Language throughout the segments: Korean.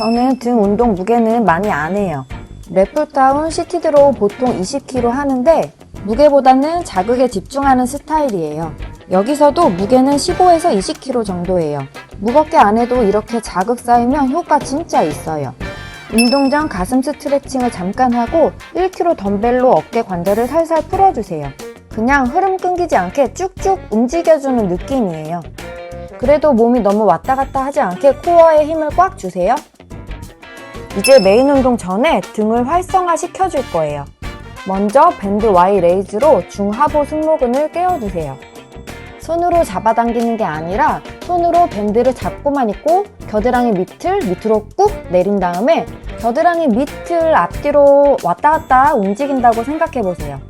저는 등 운동 무게는 많이 안 해요. 랩풀다운 시티드로우 보통 20kg 하는데 무게보다는 자극에 집중하는 스타일이에요. 여기서도 무게는 15에서 20kg 정도예요. 무겁게 안 해도 이렇게 자극 쌓이면 효과 진짜 있어요. 운동 전 가슴 스트레칭을 잠깐 하고 1kg 덤벨로 어깨 관절을 살살 풀어주세요. 그냥 흐름 끊기지 않게 쭉쭉 움직여주는 느낌이에요. 그래도 몸이 너무 왔다 갔다 하지 않게 코어에 힘을 꽉 주세요. 이제 메인 운동 전에 등을 활성화 시켜줄 거예요. 먼저 밴드 Y 레이즈로 중하부 승모근을 깨워주세요. 손으로 잡아당기는 게 아니라 손으로 밴드를 잡고만 있고 겨드랑이 밑을 밑으로 꾹 내린 다음에 겨드랑이 밑을 앞뒤로 왔다 갔다 움직인다고 생각해 보세요.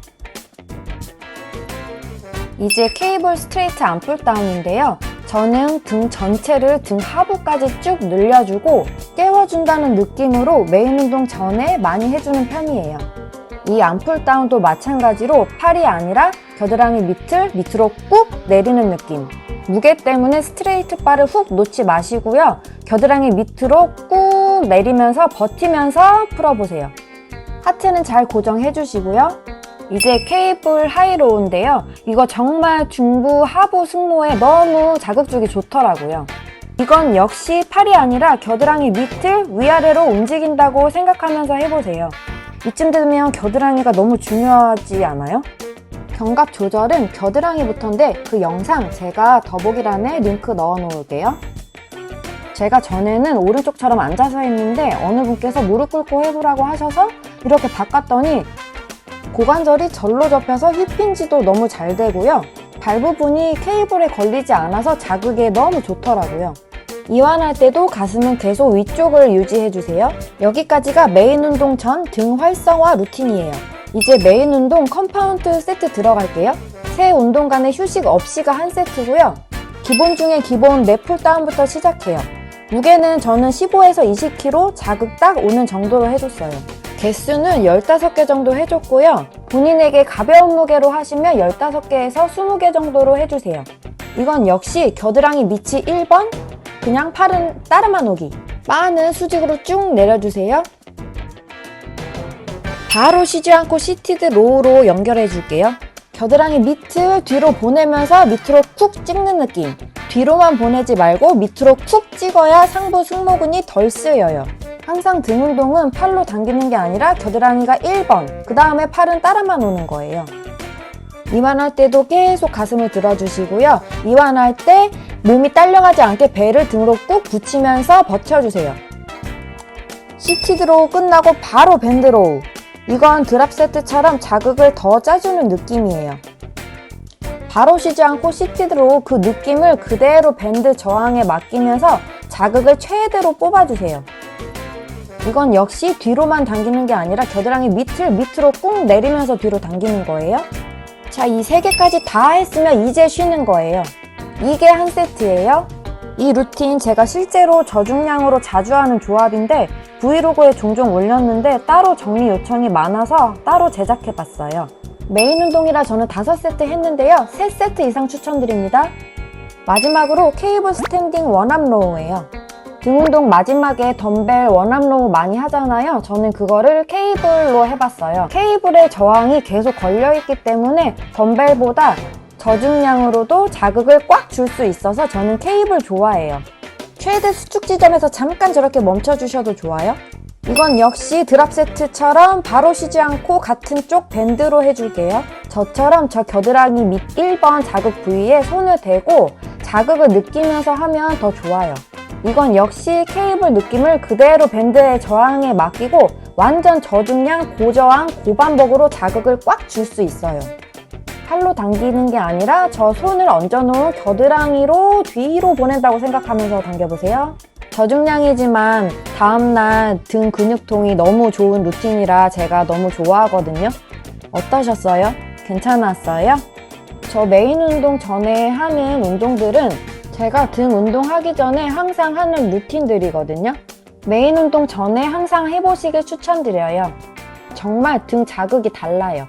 이제 케이블 스트레이트 암풀 다운인데요. 저는 등 전체를 등 하부까지 쭉 늘려주고 깨워준다는 느낌으로 메인 운동 전에 많이 해주는 편이에요. 이 암풀 다운도 마찬가지로 팔이 아니라 겨드랑이 밑을 밑으로 꾹 내리는 느낌. 무게 때문에 스트레이트 바를 훅 놓지 마시고요. 겨드랑이 밑으로 꾹 내리면서 버티면서 풀어보세요. 하트는 잘 고정해 주시고요. 이제 케이블 하이로우인데요. 이거 정말 중부 하부 승모에 너무 자극 주기 좋더라고요. 이건 역시 팔이 아니라 겨드랑이 밑을 위아래로 움직인다고 생각하면서 해보세요. 이쯤 되면 겨드랑이가 너무 중요하지 않아요? 견갑 조절은 겨드랑이부터인데 그 영상 제가 더보기란에 링크 넣어 놓을게요. 제가 전에는 오른쪽처럼 앉아서 했는데 어느 분께서 무릎 꿇고 해보라고 하셔서 이렇게 바꿨더니 고관절이 절로 접혀서 힙힌지도 너무 잘 되고요. 발 부분이 케이블에 걸리지 않아서 자극에 너무 좋더라고요. 이완할 때도 가슴은 계속 위쪽을 유지해주세요. 여기까지가 메인 운동 전 등 활성화 루틴이에요. 이제 메인 운동 컴파운드 세트 들어갈게요. 세 운동 간의 휴식 없이가 한 세트고요. 기본 중에 기본 랩풀 다운부터 시작해요. 무게는 저는 15에서 20kg 자극 딱 오는 정도로 해줬어요. 개수는 15개 정도 해줬고요. 본인에게 가벼운 무게로 하시면 15개에서 20개 정도로 해주세요. 이건 역시 겨드랑이 밑이 1번, 그냥 팔은 따르마 놓기. 바는 수직으로 쭉 내려주세요. 바로 쉬지 않고 시티드 로우로 연결해 줄게요. 겨드랑이 밑을 뒤로 보내면서 밑으로 쿡 찍는 느낌. 뒤로만 보내지 말고 밑으로 쿡 찍어야 상부 승모근이 덜 쓰여요. 항상 등 운동은 팔로 당기는 게 아니라 겨드랑이가 1번, 그 다음에 팔은 따라만 오는 거예요. 이완할 때도 계속 가슴을 들어주시고요. 이완할 때 몸이 딸려가지 않게 배를 등으로 꾹 붙이면서 버텨주세요. 시티 드로우 끝나고 바로 밴드 로우. 이건 드랍 세트처럼 자극을 더 짜주는 느낌이에요. 바로 쉬지 않고 시티 드로우 그 느낌을 그대로 밴드 저항에 맡기면서 자극을 최대로 뽑아주세요. 이건 역시 뒤로만 당기는 게 아니라 겨드랑이 밑을 밑으로 꾹 내리면서 뒤로 당기는 거예요. 자, 이 세 개까지 다 했으면 이제 쉬는 거예요. 이게 한 세트예요. 이 루틴 제가 실제로 저중량으로 자주 하는 조합인데 브이로그에 종종 올렸는데 따로 정리 요청이 많아서 따로 제작해 봤어요. 메인 운동이라 저는 5세트 했는데요. 3세트 이상 추천드립니다. 마지막으로 케이블 스탠딩 원암 로우예요. 등 운동 마지막에 덤벨 원암 로우 많이 하잖아요. 저는 그거를 케이블로 해봤어요. 케이블의 저항이 계속 걸려있기 때문에 덤벨보다 저중량으로도 자극을 꽉 줄 수 있어서 저는 케이블 좋아해요. 최대 수축 지점에서 잠깐 저렇게 멈춰주셔도 좋아요. 이건 역시 드랍 세트처럼 바로 쉬지 않고 같은 쪽 밴드로 해줄게요. 저처럼 저 겨드랑이 밑 1번 자극 부위에 손을 대고 자극을 느끼면서 하면 더 좋아요. 이건 역시 케이블 느낌을 그대로 밴드의 저항에 맡기고 완전 저중량 고저항 고반복으로 자극을 꽉 줄 수 있어요. 팔로 당기는 게 아니라 저 손을 얹어놓은 겨드랑이로 뒤로 보낸다고 생각하면서 당겨보세요. 저중량이지만 다음날 등 근육통이 너무 좋은 루틴이라 제가 너무 좋아하거든요. 어떠셨어요? 괜찮았어요? 저 메인 운동 전에 하는 운동들은 제가 등 운동하기 전에 항상 하는 루틴들이거든요. 메인 운동 전에 항상 해보시길 추천드려요. 정말 등 자극이 달라요.